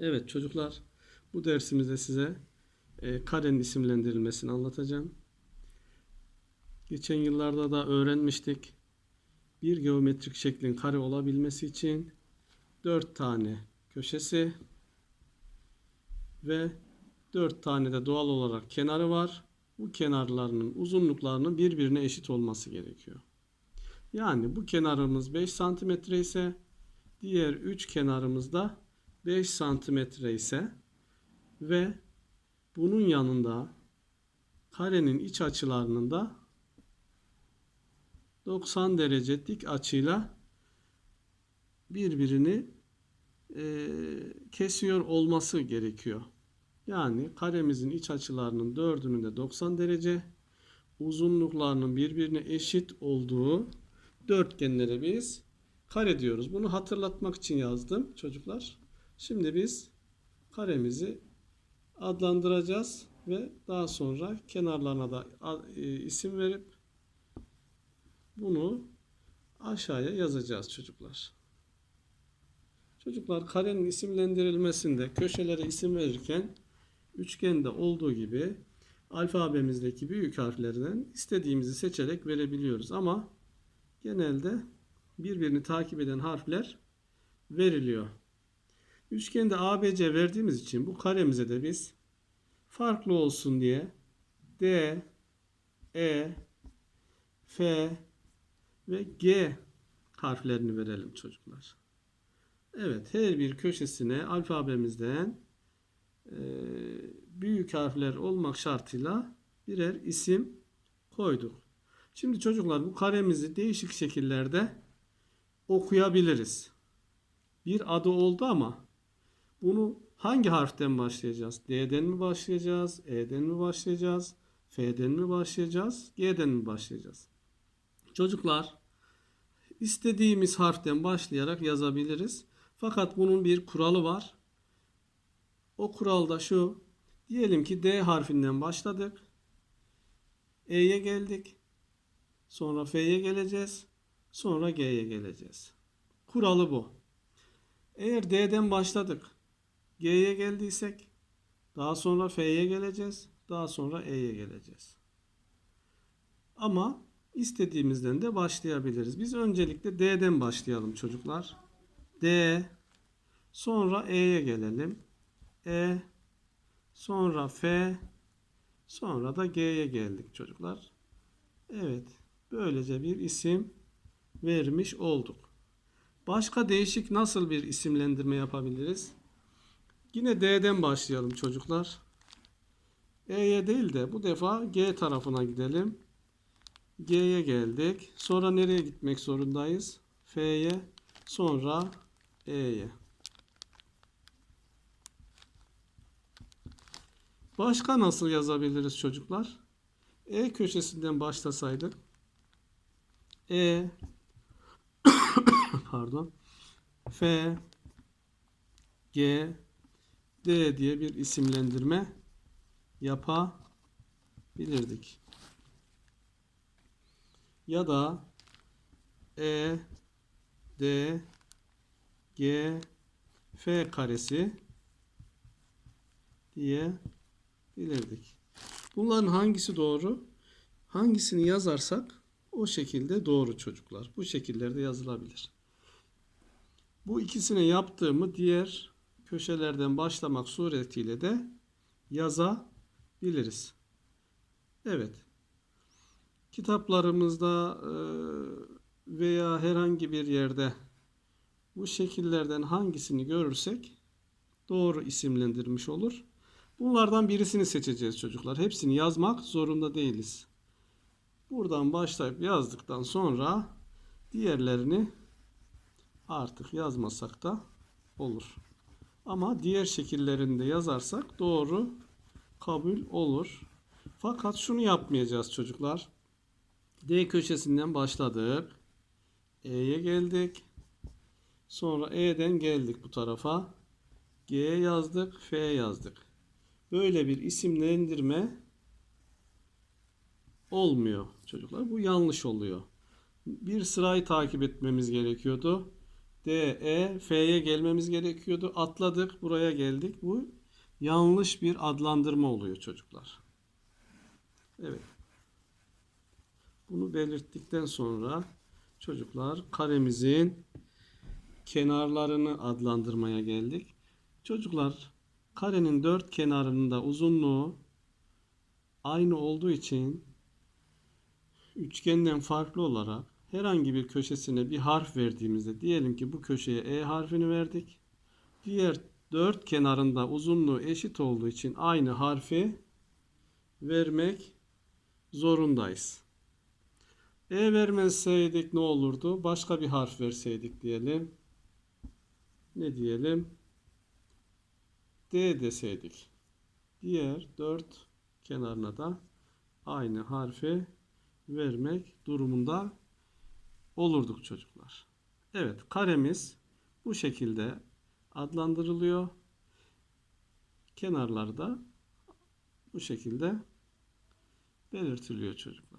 Evet çocuklar bu dersimizde size e, karenin isimlendirilmesini anlatacağım. Geçen yıllarda da öğrenmiştik. Bir geometrik şeklin kare olabilmesi için 4 tane köşesi ve 4 tane de doğal olarak kenarı var. Bu kenarlarının uzunluklarının birbirine eşit olması gerekiyor. Yani bu kenarımız 5 santimetre ise diğer 3 kenarımız da 5 santimetre ise ve bunun yanında karenin iç açılarının da 90 derece dik açıyla birbirini e, kesiyor olması gerekiyor. Yani karemizin iç açılarının dördünün de 90 derece uzunluklarının birbirine eşit olduğu dörtgenlere biz kare diyoruz. Bunu hatırlatmak için yazdım çocuklar. Şimdi biz karemizi adlandıracağız ve daha sonra kenarlarına da e, isim verip bunu aşağıya yazacağız çocuklar. Çocuklar karenin isimlendirilmesinde köşelere isim verirken üçgende olduğu gibi alfabemizdeki büyük harflerden istediğimizi seçerek verebiliyoruz ama genelde birbirini takip eden harfler veriliyor. Üçgende ABC verdiğimiz için bu karemize de biz farklı olsun diye D, E, F ve G harflerini verelim çocuklar. Evet her bir köşesine alfabemizden e, büyük harfler olmak şartıyla birer isim koyduk. Şimdi çocuklar bu karemizi değişik şekillerde okuyabiliriz. Bir adı oldu ama bunu hangi harften başlayacağız? D'den mi başlayacağız? E'den mi başlayacağız? F'den mi başlayacağız? G'den mi başlayacağız? Çocuklar istediğimiz harften başlayarak yazabiliriz. Fakat bunun bir kuralı var. O kural da şu. Diyelim ki D harfinden başladık. E'ye geldik. Sonra F'ye geleceğiz. Sonra G'ye geleceğiz. Kuralı bu. Eğer D'den başladık. G'ye geldiysek daha sonra F'ye geleceğiz. Daha sonra E'ye geleceğiz. Ama istediğimizden de başlayabiliriz. Biz öncelikle D'den başlayalım çocuklar. D sonra E'ye gelelim. E sonra F sonra da G'ye geldik çocuklar. Evet. Böylece bir isim vermiş olduk. Başka değişik nasıl bir isimlendirme yapabiliriz? Yine D'den başlayalım çocuklar. E'ye değil de bu defa G tarafına gidelim. G'ye geldik. Sonra nereye gitmek zorundayız? F'ye. Sonra E'ye. Başka nasıl yazabiliriz çocuklar? E köşesinden başlasaydık. E pardon. F G D diye bir isimlendirme yapabilirdik. Ya da E D G F karesi diye bilirdik. Bunların hangisi doğru? Hangisini yazarsak o şekilde doğru çocuklar. Bu şekillerde yazılabilir. Bu ikisini yaptığımı diğer köşelerden başlamak suretiyle de yazabiliriz. Evet. Kitaplarımızda e, veya herhangi bir yerde bu şekillerden hangisini görürsek doğru isimlendirmiş olur. Bunlardan birisini seçeceğiz çocuklar. Hepsini yazmak zorunda değiliz. Buradan başlayıp yazdıktan sonra diğerlerini artık yazmasak da olur. Ama diğer şekillerinde yazarsak doğru kabul olur. Fakat şunu yapmayacağız çocuklar. D köşesinden başladık. E'ye geldik. Sonra E'den geldik bu tarafa. G yazdık, F yazdık. Böyle bir isimlendirme olmuyor çocuklar. Bu yanlış oluyor. Bir sırayı takip etmemiz gerekiyordu. D, E, F'ye gelmemiz gerekiyordu. Atladık, buraya geldik. Bu yanlış bir adlandırma oluyor çocuklar. Evet. Bunu belirttikten sonra çocuklar karemizin kenarlarını adlandırmaya geldik. Çocuklar karenin dört kenarında uzunluğu aynı olduğu için üçgenden farklı olarak herhangi bir köşesine bir harf verdiğimizde diyelim ki bu köşeye E harfini verdik. Diğer dört kenarında uzunluğu eşit olduğu için aynı harfi vermek zorundayız. E vermezseydik ne olurdu? Başka bir harf verseydik diyelim. Ne diyelim? D deseydik. Diğer dört kenarına da aynı harfi vermek durumunda olurduk çocuklar. Evet, karemiz bu şekilde adlandırılıyor. Kenarlarda bu şekilde belirtiliyor çocuklar.